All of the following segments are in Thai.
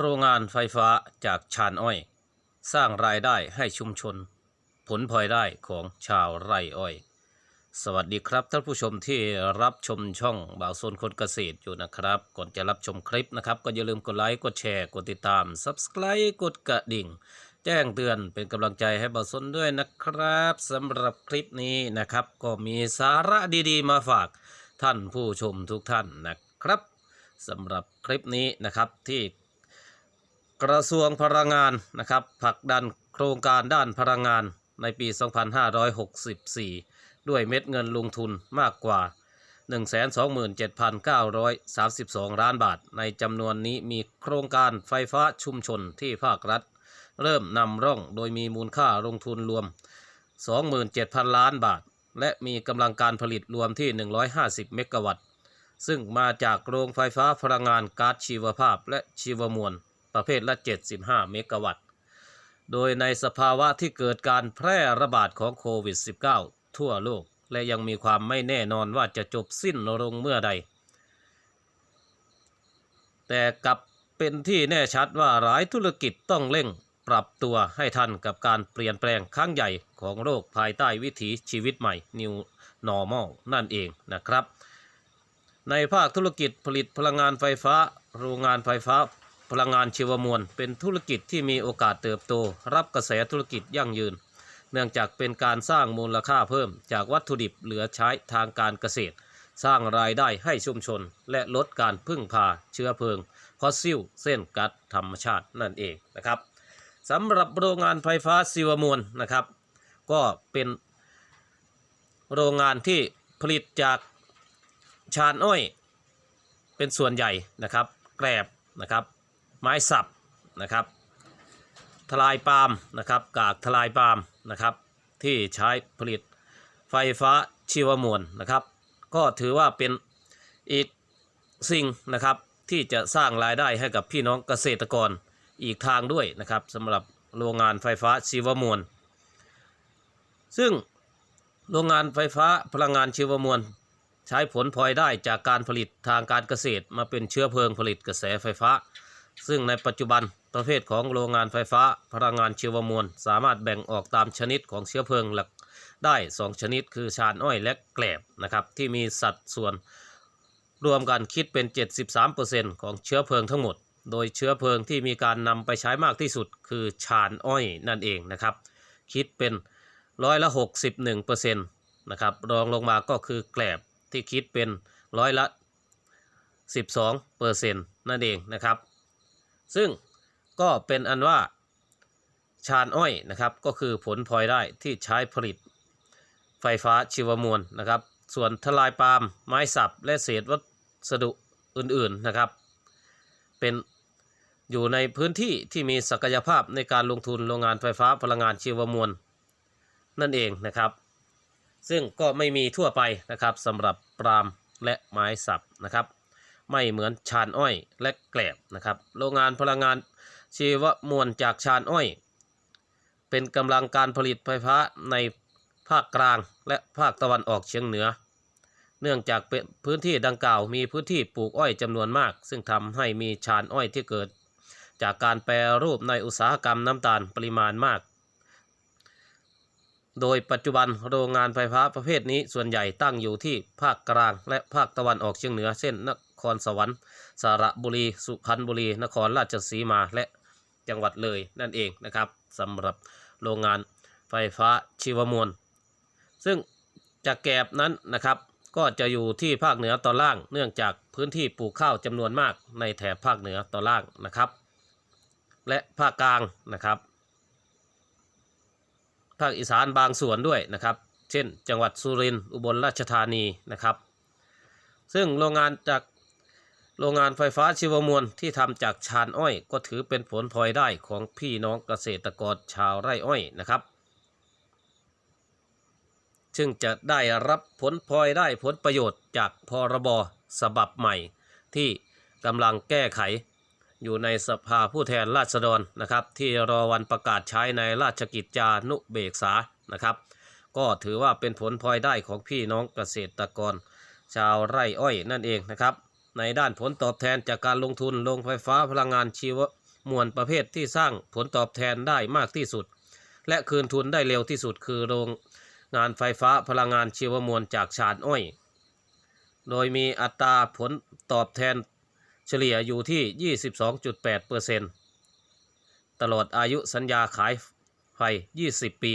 โรงงานไฟฟ้าจากชานอ้อย สร้างรายได้ให้ชุมชน ผลพลอยได้ของชาวไร่อ้อย สวัสดีครับท่านผู้ชมที่รับชมช่องบ่าวโซนคนเกษตรอยู่นะครับ ก่อนจะรับชมคลิปนะครับ ก็อย่าลืมกดไลค์กดแชร์กดติดตาม Subscribe กดกระดิ่ง แจ้งเตือนเป็นกำลังใจให้บ่าวซนด้วยนะครับสำหรับคลิปนี้นะครับ ก็มีสาระดีๆ มาฝากท่านผู้ชมทุกท่านนะครับสำหรับคลิปนี้นะครับที่ กระทรวงพลังงานนะครับผลักดันโครงการด้านพลังงานในปี 2564 ด้วยเม็ดเงินลงทุนมากกว่า 127,932 ล้านบาท ในจำนวนนี้มีโครงการไฟฟ้าชุมชนที่ภาครัฐ เริ่มนำร่องโดยมีมูลค่าลงทุนรวม 27,000 ล้านบาท และมีกำลังการผลิตรวมที่ 150 เมกะวัตต์ ซึ่งมาจากโรงไฟฟ้าพลังงานก๊าซชีวภาพและชีวมวล ประเภทละ 75 เมกะวัตต์ โดยในสภาวะที่เกิดการแพร่ระบาดของโควิด -19 ทั่วโลก และยังมีความไม่แน่นอนว่าจะจบสิ้นลงเมื่อใด แต่กับเป็นที่แน่ชัดว่าหลายธุรกิจต้องเร่งปรับตัวให้ทันกับการเปลี่ยนแปลงครั้งใหญ่ของโลกภายใต้วิถีชีวิตใหม่ New Normal นั่นเองนะครับ ในภาคธุรกิจผลิตพลังงานไฟฟ้า โรงงานไฟฟ้า ลังงานชีวมวล เป็นธุรกิจที่มีโอกาสเติบโต รับกระแสธุรกิจยั่งยืน เนื่องจากเป็นการสร้างมูลค่าเพิ่ม จากวัตถุดิบเหลือใช้ทางการเกษตร สร้างรายได้ให้ชุมชน และลดการพึ่งพาเชื้อเพลิงฟอสซิลเส้นกัสธรรมชาตินั่นเองนะครับสำหรับโรงงานไฟฟ้าชีวมวลนะครับ ก็เป็นโรงงานที่ผลิตจากชานอ้อย เป็นส่วนใหญ่นะครับ แกลบนะครับ ไม้สับนะครับทลายปาล์มนะครับกากทลายปาล์มนะครับที่ใช้ผลิตไฟฟ้าชีวมวลนะครับ ก็ถือว่าเป็นอีกสิ่งนะครับที่จะสร้างรายได้ให้กับพี่น้องเกษตรกรอีกทางด้วยนะครับสำหรับโรงงานไฟฟ้าชีวมวล ซึ่งโรงงานไฟฟ้าพลังงานชีวมวล ใช้ผลพลอยได้จากการผลิตทางการเกษตรมาเป็นเชื้อเพลิงผลิตกระแสไฟฟ้า ซึ่งในปัจจุบันประเภทของโรงงานไฟฟ้าพลังงานชีวมวล สามารถแบ่งออกตามชนิดของเชื้อเพลิงหลักได้ 2 ชนิดคือชานอ้อยและแกลบนะครับที่มีสัดส่วนรวมกันคิดเป็น 73%ของเชื้อเพลิงทั้งหมด โดยเชื้อเพลิงที่มีการนำไปใช้มากที่สุดคือชานอ้อยนั่นเองนะครับคิดเป็นร้อยละ 61%นะครับรองลงมาก็คือแกลบที่คิดเป็นร้อยละ 12%นั่นเองนะครับ ซึ่งก็เป็นอันว่าชานอ้อยนะครับ ก็คือผลพลอยได้ที่ใช้ผลิตไฟฟ้าชีวมวลนะครับ ส่วนทลายปาล์มไม้สับและเศษวัสดุอื่นๆนะครับ เป็นอยู่ในพื้นที่ที่มีศักยภาพในการลงทุนโรงงานไฟฟ้าพลังงานชีวมวลนั่นเองนะครับ ซึ่งก็ไม่มีทั่วไปนะครับสำหรับปาล์มและไม้สับนะครับ ไม่เหมือนชานอ้อยและแกลบนะครับ โรงงานพลังงานชีวมวลจากชานอ้อย เป็นกำลังการผลิตไฟฟ้าในภาคกลางและภาคตะวันออกเฉียงเหนือ เนื่องจากเป็นพื้นที่ดังกล่าวมีพื้นที่ปลูกอ้อยจำนวนมาก ซึ่งทำให้มีชานอ้อยที่เกิด จากการแปรรูปในอุตสาหกรรมน้ำตาลปริมาณมาก โดยปัจจุบันโรงงานไฟฟ้าประเภทนี้ส่วนใหญ่ตั้งอยู่ที่ภาคกลางและภาคตะวันออกเฉียงเหนือเช่นน ครสวรรค์สระบุรี สุพรรณบุรี นครราชสีมาและจังหวัดเลยนั่นเองนะครับสำหรับโรงงานไฟฟ้าชีวมวล ซึ่งจากแกบนั้นนะครับก็จะอยู่ที่ภาคเหนือตอนล่าง เนื่องจากพื้นที่ปลูกข้าวจำนวนมากในแถบภาคเหนือตอนล่างนะครับ และภาคกลางนะครับ ภาคอีสานบางส่วนด้วยนะครับ เช่น จังหวัดสุรินทร์อุบลราชธานีนะครับ ซึ่งโรงงานจาก โรงงานไฟฟ้าชีวมวลที่ทำจากชานอ้อย ก็ถือเป็นผลพลอยได้ของพี่น้องเกษตรกรชาวไร่อ้อยนะครับ ซึ่งจะได้รับผลพลอยได้ผลประโยชน์จากพรบฉบับใหม่ ที่กำลังแก้ไขอยู่ในสภาผู้แทนราษฎรนะครับ ที่รอวันประกาศใช้ในราชกิจจานุเบกษานะครับ ก็ถือว่าเป็นผลพลอยได้ของพี่น้องเกษตรกร ชาวไร่อ้อยนั่นเองนะครับ ในด้านผลตอบแทนจากการลงทุนโรงไฟฟ้าพลังงานชีวมวลประเภทที่สร้างผลตอบแทนได้มากที่สุด และคืนทุนได้เร็วที่สุดคือโรงงานไฟฟ้าพลังงานชีวมวลจากชานอ้อย โดยมีอัตราผลตอบแทนเฉลี่ยอยู่ที่ 22.8%ตลอดอายุสัญญาขายไฟ 20 ปี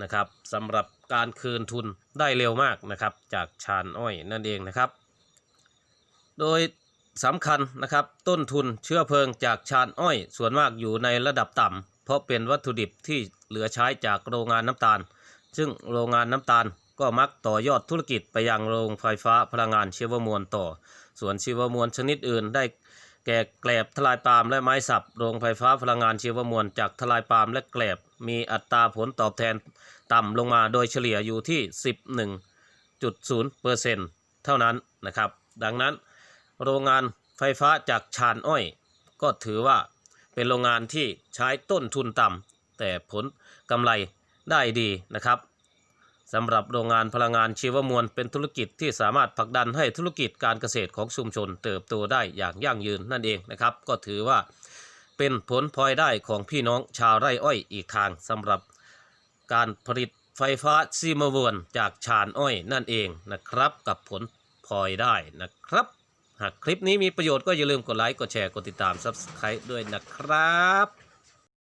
นะครับสำหรับ การคืนทุนได้เร็วมากนะครับ จากชานอ้อยนั่นเองนะครับ โดยสำคัญนะครับต้นทุนเชื้อเพลิงจากชานอ้อย ส่วนมากอยู่ในระดับต่ำเพราะเป็นวัตถุดิบที่เหลือใช้จากโรงงานน้ำตาล ซึ่งโรงงานน้ำตาลก็มักต่อยอดธุรกิจไปยังโรงไฟฟ้าพลังงานชีวมวลต่อ ส่วนชีวมวลชนิดอื่นได้ แก่แกลบทลายปาล์มและไม้สับโรงไฟฟ้าพลังงานชีวมวล จากทลายปาล์มและแกลบมีอัตราผลตอบแทนต่ำลงมาโดยเฉลี่ยอยู่ที่ 11.0%เท่านั้นนะครับ ดังนั้น โรงงานไฟฟ้าจากชานอ้อย ก็ถือว่าเป็นโรงงานที่ใช้ต้นทุนต่ำแต่ผลกำไรได้ดีนะครับ สำหรับโรงงานพลังงานชีวมวลเป็นธุรกิจที่สามารถผลักดันให้ธุรกิจการเกษตรของชุมชนเติบโตได้อย่างยั่งยืนนั่นเองนะครับ ก็ถือว่าเป็นผลพลอยได้ของพี่น้องชาวไร่อ้อยอีกทางสำหรับการผลิตไฟฟ้าซีมวลจากชานอ้อยนั่นเองนะครับ กับผลพลอยได้นะครับ หากคลิปนี้มีประโยชน์ก็อย่าลืมกดไลค์กดแชร์กดติดตาม Subscribe ด้วยนะครับ